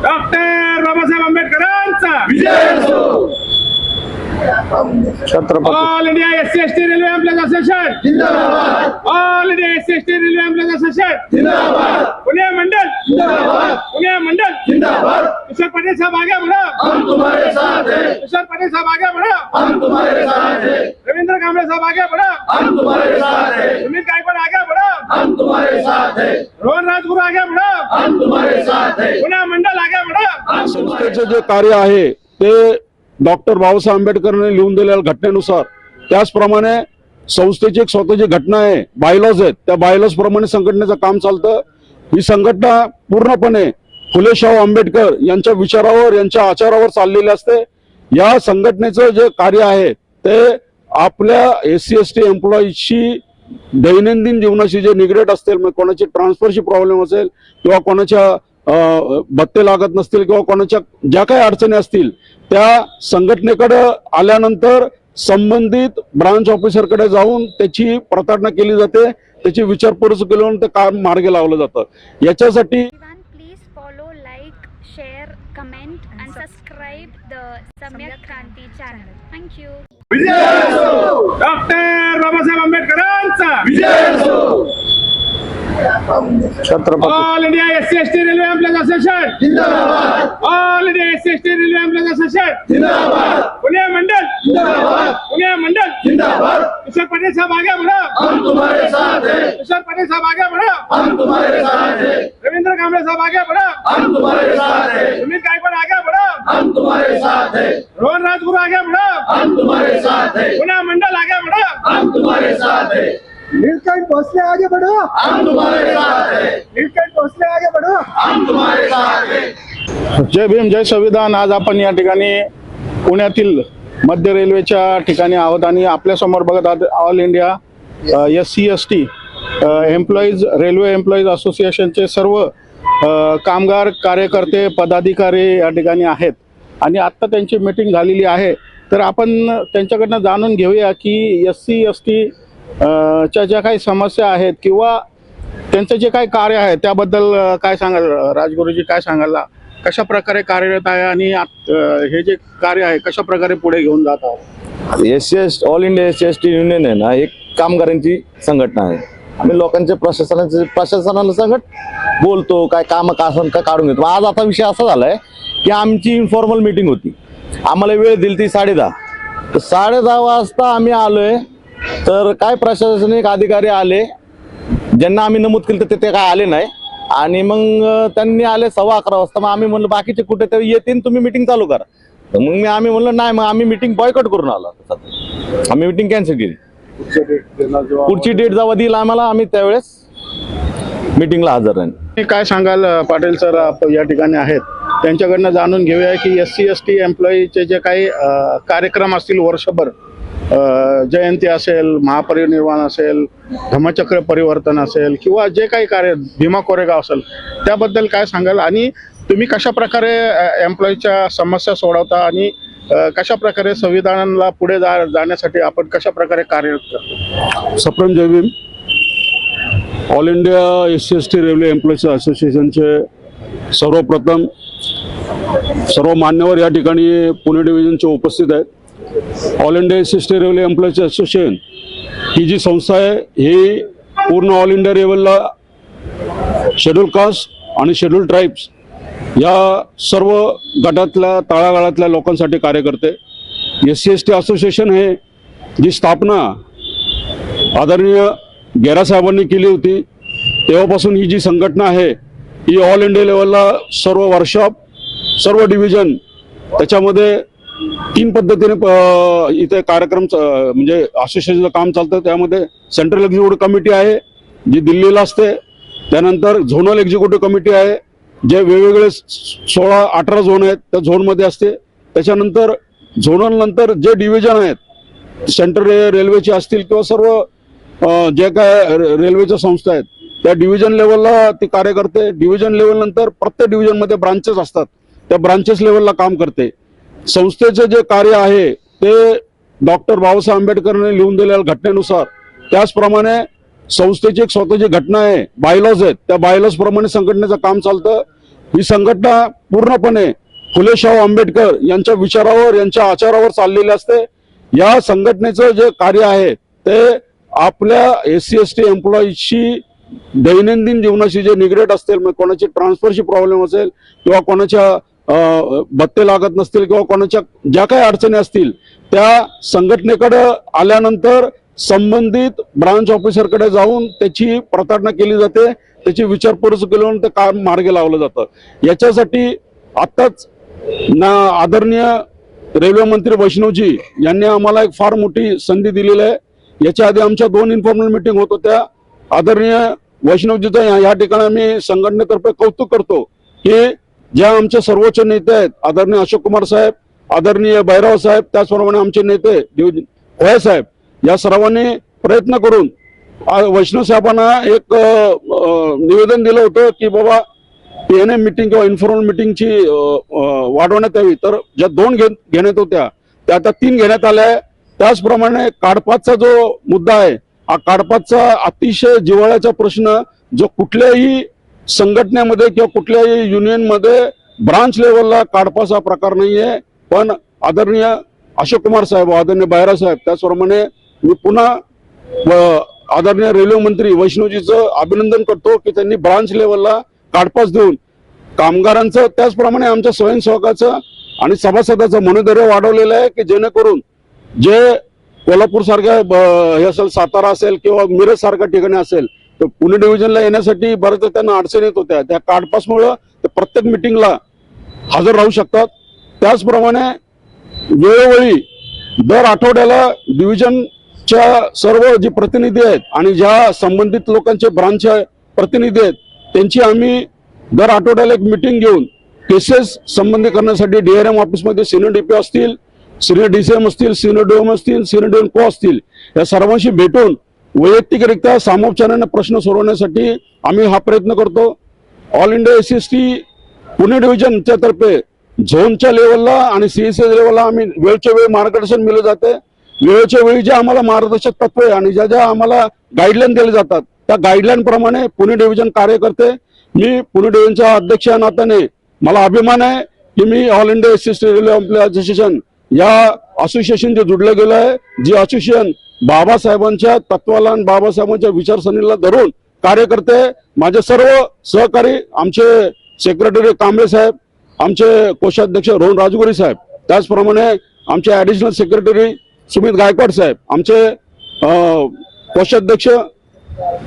Doctor Babasaheb आंबेडकरांचा Chhatrapati all India S C S T railway employees association all India S C S T railway employees association Pune मंडल. पुणे मंडल. किशोर पटेल साहब आगे बढ़ो हम तुम्हारे साथ हैं. किशोर पटेल साहब आगे बढ़ो हम तुम्हारे साथ हैं. रविंद्र कांबळे साहब आगे बढ़ो हम तुम्हारे साथ हैं. सुमित गायकवाड आगे बढ़ो हम तुम्हारे साथ हैं. रोहन राजगुरु आगे बढ़ो हम तुम्हारे साथ हैं. पुणे मंडल आगे बढ़ो संस्थेचे जे कार्य आहे ते डॉक्टर बाबासाहेब आंबेडकरने लिहून दिलेल्या घटनेनुसार त्याचप्रमाणे संस्थेची एक स्वतःची घटना आहे बायलॉज आहेत त्या बायलॉज प्रमाणे संघटनेचं काम चालतं. ही संघटना पूर्णपणे फुले शाहू आंबेडकर यांच्या विचारावर यांच्या आचारावर चाललेली असते. या संघटनेचं जे कार्य आहे ते आपल्या एस सी एस टी एम्प्लॉईजशी दैनंदिन जीवनाशी जे निगडेट असतील मग कोणाची ट्रान्सफरची प्रॉब्लेम असेल किंवा कोणाच्या भत्ते लागत नसतील किंवा कोणाच्या ज्या काही अडचणी असतील त्या संघटनेकडे आल्यानंतर संबंधित ब्रांच ऑफिसरकडे जाऊन त्याची प्रताडणा केली जाते त्याची विचारपूस केल्यावर ते काम मार्गी लावलं जातं. याच्यासाठी Everyone, please follow, like, share, comment, and subscribe the Samyak Kranti channel. Chhatrapati all India S C S T railway employees all India S C S T railway employees Pune मंडल! पुणे मंडल! किशोर पटेल साहब आगे बढ़ो! हम तुम्हारे साथ हैं। किशोर पटेल साहब आगे बढ़ो! हम तुम्हारे साथ हैं। रविंद्र कांबळे साहब आगे बढ़ो! हम तुम्हारे साथ हैं। सुमित गायकवाड आगे बढ़ो! हम तुम्हारे साथ हैं। रोहन राजगुरु आगे बढ़ो! हम तुम्हारे साथ हैं। पुणे मंडल आगे बढ़ो! हम तुम्हारे साथ हैं। नीलकंठ भोसले आगे बढ़ो। हम तुम्हारे साथ हैं। नीलकंठ भोसले आगे बढ़ो। हम तुम्हारे साथ हैं। जय भीम जय संविधान. आज आपण या ठिकाणी पुण्यातील मध्य रेल्वेच्या ठिकाणी आहोत आणि आपल्यासमोर बघत आहात all India S C S T employees railway employees असोसिएशनचे सर्व कामगार कार्यकर्ते पदाधिकारी या ठिकाणी आहेत. आणि आत्ता त्यांची मीटिंग झालेली आहे. तर आपण त्यांच्याकडनं जाणून घेऊया की एस सी एस टी च्या ज्या काही समस्या आहेत किंवा त्यांचं जे काही कार्य आहे त्याबद्दल काय सांगाल? राजगुरुजी काय सांगायला? कशा प्रकारे कार्यरत आहे आणि हे जे कार्य आहे कशा प्रकारे पुढे घेऊन जात आहे S C S all India S C S T union आहे ना एक कामगारांची संघटना आहे. आम्ही लोकांच्या प्रशासनाचे प्रशासनाला संघट बोलतो काय काम का असं का काढून घेतो आज आता विषय असा झालाय की आमची इन्फॉर्मल मीटिंग होती. आम्हाला वेळ दिली ती साडे दहा. तर साडे दहा वाजता आम्ही आलोय तर काय प्रशासनिक अधिकारी आले? ज्यांना आम्ही नमूद केलं तर ते काय आले नाही. आणि मग त्यांनी आले सव्वा अकरा वाजता. मग आम्ही म्हणलं बाकीचे कुठे तरी येतील तुम्ही मिटिंग चालू करा. तर मग मी आम्ही म्हणलं नाही मग आम्ही मिटिंग बॉयकॉट करून आलो. आम्ही मिटिंग कॅन्सल केली. पुढची डेट जेव्हा देईल आम्हाला आम्ही त्यावेळेस मिटिंगला हजर राहील काय सांगाल पाटील सर या ठिकाणी आहेत. त्यांच्याकडनं जाणून घेऊया की एस सी एस टी एम्प्लॉईचे जे काही कार्यक्रम असतील वर्षभर जयंती असेल महापरिनिर्वाण असेल धम्मचक्र परिवर्तन असेल किंवा जे काही कार्य भीमा कोरेगाव असेल त्याबद्दल काय सांगाल? आणि तुम्ही कशा प्रकारे एम्प्लॉईच्या समस्या सोडवता आणि कशा प्रकारे संविधानाला पुढे जा जाण्यासाठी आपण कशा प्रकारे कार्यरत करतो सप्रम Jai Bhim all India S C S T railway employees असोसिएशनचे सर्वप्रथम सर्व मान्यवर या ठिकाणी पुणे डिव्हिजनचे उपस्थित आहेत. All India S rail railway employees association ही जी संस्था आहे ही पूर्ण ऑल इंडिया लेवलला शेड्यूल कास्ट आणि शेड्यूल ट्राईब्स या सर्व गटातल्या तळागाळातल्या लोकांसाठी कार्य करते. S C S T association हे जी स्थापना आदरणीय गेरासाहेबांनी केली होती तेव्हापासून ही जी संघटना आहे ही ऑल इंडिया लेवलला सर्व वर्कशॉप सर्व डिव्हिजन त्याच्यामध्ये तीन पद्धतीने प- इथे कार्यक्रम म्हणजे असोसिएशनचं काम चालतं. त्यामध्ये सेंट्रल एक्झिक्युटिव्ह कमिटी आहे जी दिल्लीला असते. त्यानंतर झोनल एक्झिक्युटिव्ह कमिटी आहे जे वेगवेगळे सोळा अठरा झोन आहेत त्या झोनमध्ये असते. त्याच्यानंतर झोनल नंतर जे डिव्हिजन आहेत सेंट्रल रेल्वेचे असतील किंवा सर्व जे काय रेल्वेच्या संस्था आहेत त्या डिव्हिजन लेवलला ती कार्य करते. डिव्हिजन लेवल नंतर प्रत्येक डिव्हिजनमध्ये ब्रांचेस असतात. त्या ब्रांचेस लेवलला काम करते. संस्थेचे जे कार्य आहे ते डॉक्टर बाबासाहेब आंबेडकरांनी लिहून दिलेल्या घटनेनुसार त्याचप्रमाणे संस्थेची एक स्वतःची घटना आहे बायलॉज आहेत त्या बायलॉज प्रमाणे संघटनेचं काम चालतं. ही संघटना पूर्णपणे फुले शाहू आंबेडकर यांच्या विचारावर यांच्या आचारावर चाललेली असते. या संघटनेचं जे कार्य आहे ते आपल्या एस सी एस टी एम्प्लॉईजशी दैनंदिन जीवनाशी जे निगरेट असतील मग कोणाची ट्रान्सफरची प्रॉब्लेम असेल किंवा कोणाच्या भत्ते लागत नसतील किंवा कोणाच्या ज्या काही अडचणी असतील त्या संघटनेकडे आल्यानंतर संबंधित ब्रांच ऑफिसरकडे जाऊन त्याची प्रताडणा केली जाते त्याची विचारपूस केल्यावर ते काम मार्गी लावलं जातं. याच्यासाठी आत्ताच ना आदरणीय रेल्वे मंत्री वैष्णवजी यांनी आम्हाला एक फार मोठी संधी दिलेली आहे. याच्या आधी आमच्या दोन इन्फॉर्मल मिटिंग होत होत्या. आदरणीय वैष्णवजीचं या ठिकाणी आम्ही संघटनेतर्फे कौतुक करतो की ज्या आमचे सर्वोच्च नेते आहेत आदरणीय अशोक कुमार साहेब आदरणीय भैरव साहेब त्याचप्रमाणे आमचे नेते होय साहेब या सर्वांनी प्रयत्न करून वैष्णव साहेबांना एक निवेदन दिलं होतं की बाबा पी एन एम मिटिंग किंवा इन्फॉर्मल मिटिंगची वाढवण्यात यावी. तर ज्या दोन घे घेण्यात होत्या त्या आता तीन घेण्यात आल्या त्याचप्रमाणे काडपातचा जो मुद्दा आहे हा काडपातचा अतिशय जिव्हाळ्याचा प्रश्न जो कुठल्याही संघटनेमध्ये किंवा कुठल्याही युनियनमध्ये ब्रांच लेवलला काढपाचा प्रकार नाहीये. पण आदरणीय अशोक कुमार साहेब आदरणीय बायरा साहेब त्याचप्रमाणे मी पुन्हा आदरणीय रेल्वे मंत्री वैष्णवजीचं अभिनंदन करतो की त्यांनी ब्रांच लेवलला काढपास देऊन कामगारांचं त्याचप्रमाणे आमच्या स्वयंसेवकाचं आणि सभासदाचं मनोधैर्य वाढवलेलं आहे की जेणेकरून जे कोल्हापूर सारख्या हे असेल सातारा असेल किंवा मिरज सारख्या ठिकाणी असेल तर पुणे डिव्हिजनला येण्यासाठी बऱ्याच त्यांना अडचण येत होत्या. त्या कार्डपासमुळं ते प्रत्येक मिटिंगला हजर राहू शकतात. त्याचप्रमाणे वेळोवेळी दर आठवड्याला डिव्हिजनच्या सर्व जे प्रतिनिधी आहेत आणि ज्या संबंधित लोकांचे ब्रांच प्रतिनिधी आहेत त्यांची आम्ही दर आठवड्याला एक मिटिंग घेऊन केसेस संबंधी करण्यासाठी डीआरएम ऑफिसमध्ये सिनियर डीपी असतील सिनियर डीसीएम असतील सिनियर डीएम असतील सिनियर डीएम को असतील या सर्वांशी भेटून वैयक्तिकरित्या सामोपचाराने प्रश्न सोडवण्यासाठी आम्ही हा प्रयत्न करतो. All India S S T Pune डिव्हिजनच्या तर्फे झोनच्या लेवलला आणि सीएसए लेवलला आम्ही वेळच्या वेळी मार्गदर्शन मिळलं जाते. वेळच्या वेळी जे आम्हाला मार्गदर्शक तत्व आहे आणि ज्या ज्या आम्हाला गाईडलाईन दिले जातात त्या गाईडलाईन प्रमाणे पुणे डिव्हिजन कार्य करते. मी पुणे डिव्हिजनच्या अध्यक्ष या नात्याने मला अभिमान आहे की मी all India S S T railway association या असोसिएशन जे जुडलं गेलं आहे. जी असोसिएशन बाबासाहेबांच्या तत्वाला आणि बाबासाहेबांच्या विचारसरणीला धरून कार्यकर्ते माझे सर्व सहकारी आमचे सेक्रेटरी कांबळे साहेब आमचे कोषाध्यक्ष रोहन राजगुरी साहेब त्याचप्रमाणे आमचे ॲडिशनल सेक्रेटरी सुमित गायकवाड साहेब आमचे कोषाध्यक्ष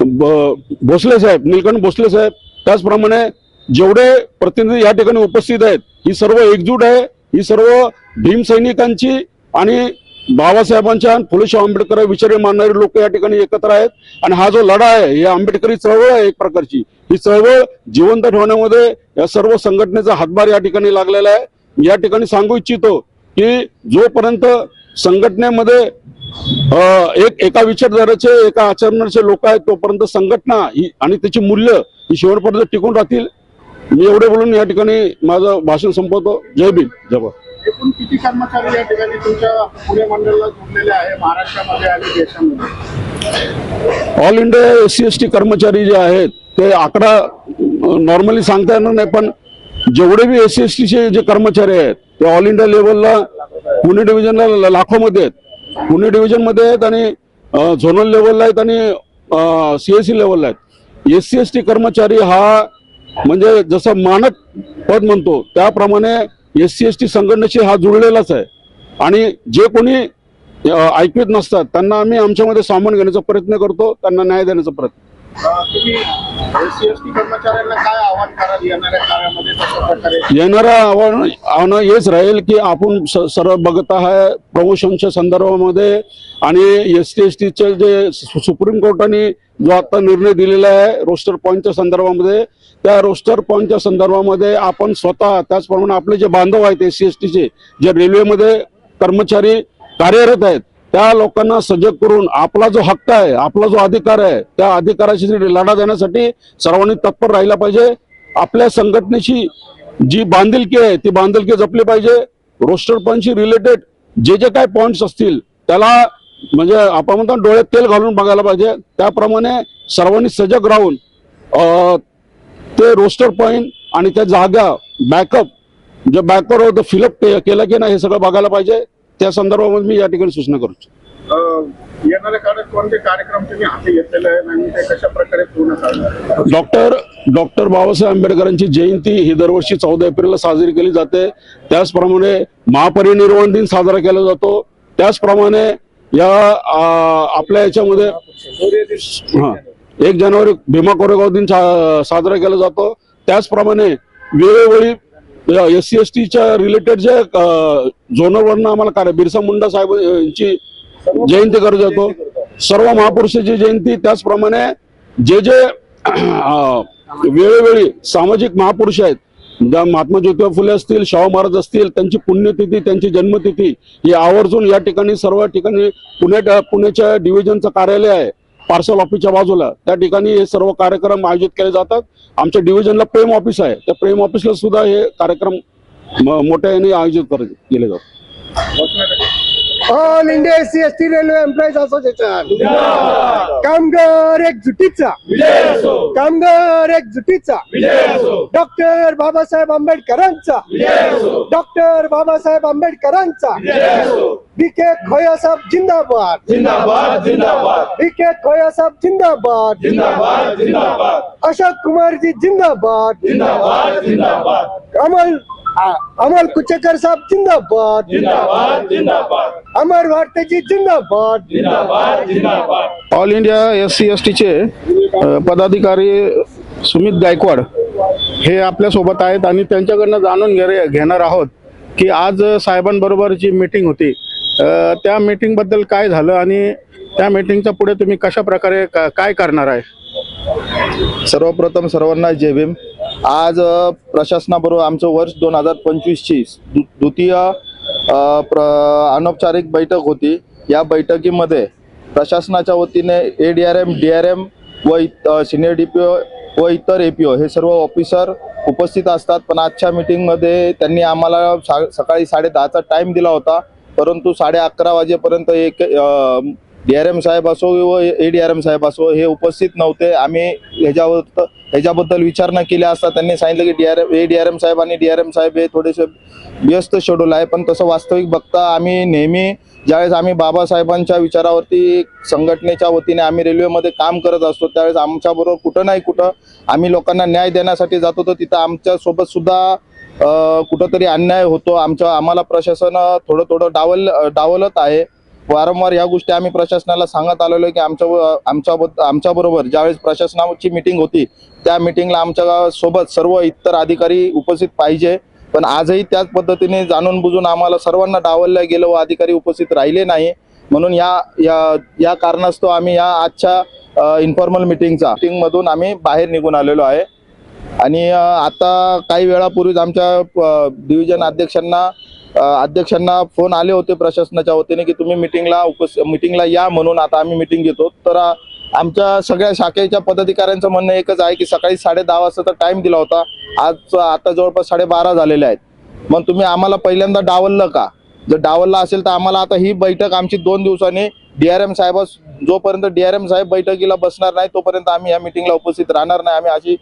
ब- भोसले साहेब निलकंठ भोसले साहेब त्याचप्रमाणे जेवढे प्रतिनिधी या ठिकाणी उपस्थित आहेत ही सर्व एकजूट आहे ही सर्व भीम सैनिकांची आणि बाबासाहेबांच्या आणि फुले आंबेडकर विचारे मानणारे लोक या ठिकाणी एकत्र आहेत. आणि हा जो लढा आहे ही आंबेडकरी चळवळ आहे एक प्रकारची. ही चळवळ जिवंत ठेवण्यामध्ये या सर्व संघटनेचा हातभार या ठिकाणी लागलेला आहे. या ठिकाणी सांगू इच्छितो की जोपर्यंत संघटनेमध्ये एक एका विचारधाराचे एका आचरणाचे लोक आहेत तोपर्यंत संघटना ही आणि त्याची मूल्य ही शेवटपर्यंत टिकून राहतील. मी एवढे बोलून या ठिकाणी माझं भाषण संपवतो. जय भीम. जय एकूण किती कर्मचारी या ठिकाणी तुमच्या पुणे मंडळाला जोडलेले आहे? महाराष्ट्रामध्ये आणि देशामध्ये? All India S C S T कर्मचारी जे आहेत ते आकडा नॉर्मली सांगता येणार नाही पण जेवढे बी एस सी एस टीचे जे कर्मचारी आहेत ते ऑल इंडिया लेवलला पुणे डिव्हिजनला लाखोमध्ये आहेत. पुणे डिव्हिजनमध्ये आहेत आणि झोनल लेवलला आहेत आणि सीएससी लेवलला आहेत. एस सी एस टी कर्मचारी हा म्हणजे जसं मानक पद म्हणतो त्याप्रमाणे एस सी एस टी संघटनेशी हा जुळलेलाच आहे. आणि जे कोणी ऐकवीत नसतात त्यांना आम्ही आमच्यामध्ये सामावून घेण्याचा प्रयत्न करतो त्यांना न्याय देण्याचा प्रयत्न येणारं आव्हान आव्हान हेच राहील की आपण सर्व बघत आहे प्रमोशनच्या संदर्भामध्ये आणि एस टी एस टीचे जे सुप्रीम कोर्टाने जो आता निर्णय दिलेला आहे रोस्टर पॉईंटच्या संदर्भामध्ये त्या रोस्टर पॉईंटच्या संदर्भामध्ये आपण स्वतः त्याचप्रमाणे आपले जे बांधव आहेत एस सी एस टीचे जे रेल्वेमध्ये कर्मचारी कार्यरत आहेत त्या लोकांना सजग करून आपला जो हक्क आहे आपला जो अधिकार आहे त्या अधिकाराशी लढा देण्यासाठी सर्वांनी तत्पर राहिला पाहिजे. आपल्या संघटनेची जी बांधिलकी आहे ती बांधिलकी जपली पाहिजे. रोस्टर पॉईंटशी रिलेटेड जे जे काय पॉईंट्स असतील त्याला म्हणजे आपण म्हणतो डोळ्यात तेल घालून बघायला पाहिजे. त्याप्रमाणे सर्वांनी सजग राहून ते रोस्टर पॉईंट आणि त्या जागा बॅकअप जे बॅकवर होतं फिलअप केलं की नाही हे सगळं बघायला पाहिजे. त्या संदर्भामध्ये मी या ठिकाणी सूचना करू येणाऱ्या काळात कोणते कार्यक्रम तुम्ही हाती घेतलेले आहेत आणि ते कशा प्रकारे पूर्ण करणार डॉक्टर डॉक्टर बाबासाहेब आंबेडकरांची जयंती ही दरवर्षी चौदा एप्रिलला साजरी केली जाते. त्याचप्रमाणे महापरिनिर्वाण दिन साजरा केला जातो. त्याचप्रमाणे या आपल्या याच्यामध्ये हा. एक जानेवारी भीमा कोरेगाव दिन साजरा केला जातो. त्याचप्रमाणे वेळोवेळी एस सी एस टीच्या रिलेटेड जे झोनवरनं आम्हाला कार्य बिरसा मुंडा साहेब यांची जयंती करत जातो. सर्व महापुरुषाची जयंती त्याचप्रमाणे जे जे वेळोवेळी सामाजिक महापुरुष आहेत ज्या महात्मा ज्योतिबा फुले असतील शाहू महाराज असतील त्यांची पुण्यतिथी त्यांची जन्मतिथी ही आवर्जून या ठिकाणी सर्व ठिकाणी पुणे पुण्याच्या डिव्हिजनचं कार्यालय आहे. पार्सल ऑफिसच्या बाजूला. त्या ठिकाणी हे सर्व कार्यक्रम आयोजित केले जातात. आमच्या डिव्हिजनला प्रेम ऑफिस आहे. त्या प्रेम ऑफिसला सुद्धा हे कार्यक्रम मोठ्याने मोठ्या याने आयोजित केले जातात. All India S C S T railway employees association कामगार एकजुटीचा. कामगार एकजुटीचा. डॉक्टर बाबासाहेब आंबेडकरांचा. डॉक्टर बाबासाहेब आंबेडकरांचा. बी के खोयासाहेब जिंदाबाद. जिंदाबाद जिंदाबाद बी के खोयासाहेब जिंदाबाद. जिंदाबाद जिंदाबाद. अशोक कुमारजी जिंदाबाद. जिंदाबाद जिंदाबाद. अमल आ- अमल कुचेकर साहेब जिंदाबाद. जिंदाबाद जिंदाबाद. अमर भारतीजी जिंदाबाद. जिंदाबाद जिंदाबाद. All India S C S टीचे पदाधिकारी सुमित गायकवाड हे आपल्यासोबत आहेत आणि त्यांच्याकडनं जाणून घे घेणार आहोत की आज साहेबांबरोबर जी मीटिंग होती त्या मीटिंगबद्दल काय झालं आणि त्या मीटिंगच्या पुढे तुम्ही कशा प्रकारे काय करणार आहे? सर्वप्रथम सर्वांना जय भीम. आज प्रशासनाबरोबर आमचं वर्ष दोन हजार पंचवीसची दु- द्वितीय प्र अनौपचारिक बैठक होती. या बैठकीमध्ये प्रशासनाच्या वतीने A D R M D R M व सिनियर डी पी ओ व इतर ए पी ओ हे सर्व ऑफिसर उपस्थित असतात. पण आजच्या मीटिंगमध्ये त्यांनी आम्हाला सा सकाळी साडे दहाचा टाईम दिला होता. परंतु साडे अकरा वाजेपर्यंत एक डी आर एम साहेब असो व ए डी आर एम साहेब असो हे उपस्थित नव्हते. आम्ही ह्याच्यावर ह्याच्याबद्दल विचारणा केल्या असता त्यांनी सांगितलं की D R M A D R M साहेब आणि डी आर एम साहेब हे थोडेसे व्यस्त शेड्यूल आहे. पण तसं वास्तविक बघता आम्ही नेहमी ज्यावेळेस आम्ही बाबासाहेबांच्या विचारावरती संघटनेच्या वतीने आम्ही रेल्वेमध्ये काम करत असतो त्यावेळेस आमच्याबरोबर कुठं नाही कुठं आम्ही लोकांना न्याय देण्यासाठी जातो तर तिथं आमच्यासोबत सुद्धा कुठंतरी अन्याय होतो. आमच्या आम्हाला प्रशासन थोडं थोडं डावल डावलत आहे. वारंवार या गोष्टी आम्ही प्रशासनाला सांगत आलेलो आहे की आमच्या आमच्या आमच्या बरोबर ज्यावेळेस प्रशासनाची मिटिंग होती त्या मिटिंगला आमच्यासोबत सर्व इतर अधिकारी उपस्थित पाहिजे. पण आजही त्याच पद्धतीने जाणून बुजून आम्हाला सर्वांना डावललं गेलं व अधिकारी उपस्थित राहिले नाही. म्हणून या या या कारणास्तव आम्ही या आजच्या इन्फॉर्मल मिटिंगचा मिटिंगमधून आम्ही बाहेर निघून आलेलो आहे. आणि आता काही वेळापूर्वीच आमच्या डिव्हिजन अध्यक्षांना अध्यक्षांना फोन आले होते प्रशासनाच्या वतीने की तुम्ही मिटिंगला उपस्थित मिटिंगला या म्हणून आता आम्ही मिटिंग घेतो. तर आमच्या सगळ्या शाखेच्या पदाधिकाऱ्यांचं म्हणणं एकच आहे की सकाळी साडे दहा वाजता टाइम दिला होता. आज आता जवळपास साडेबारा झालेले आहेत. मग तुम्ही आम्हाला पहिल्यांदा डावललं का? जर डावलला असेल तर आम्हाला आता ही बैठक आमची दोन दिवसांनी डीआरएम साहेब जोपर्यंत डीआरएम साहेब बैठकीला बसणार नाही तोपर्यंत आम्ही या मिटिंगला उपस्थित राहणार नाही. आम्ही अशी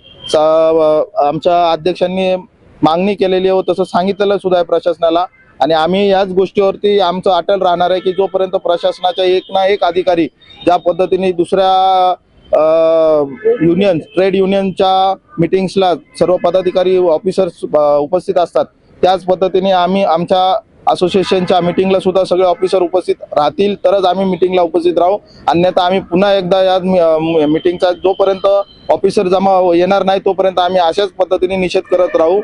आमच्या अध्यक्षांनी मागणी केलेली आहे व तसं सांगितलेलं सुद्धा आहे प्रशासनाला. आणि आम्ही याच गोष्टीवरती आमचं अटल राहणार आहे की जोपर्यंत प्रशासनाच्या एक ना एक अधिकारी ज्या पद्धतीने दुसऱ्या युनियन ट्रेड युनियनच्या मिटिंग्सला सर्व पदाधिकारी ऑफिसर्स उपस्थित असतात त्याच पद्धतीने आम्ही आमच्या असोसिएशनच्या मिटिंगला सुद्धा सगळे ऑफिसर उपस्थित राहतील तरच आम्ही मिटिंगला उपस्थित राहू. अन्यथा आम्ही पुन्हा एकदा या मिटिंगचा जोपर्यंत ऑफिसर जमा येणार नाही तोपर्यंत आम्ही अशाच पद्धतीने निषेध करत राहू.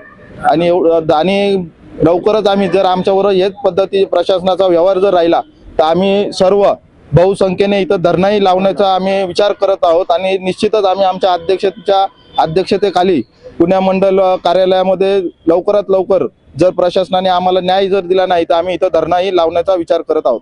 आणि एवढं- आणि लवकरच आम्ही जर आमच्यावर हेच पद्धती प्रशासनाचा व्यवहार जर राहिला तर आम्ही सर्व बहुसंख्येने इथं धरणाही लावण्याचा आम्ही विचार करत आहोत आणि निश्चितच आम्ही आमच्या अध्यक्षतेच्या अध्यक्षतेखाली पुण्या मंडल कार्यालयामध्ये लवकरात लवकर जर प्रशासनाने आम्हाला न्याय जर दिला नाही तर आम्ही इथं धरणाही लावण्याचा विचार करत आहोत.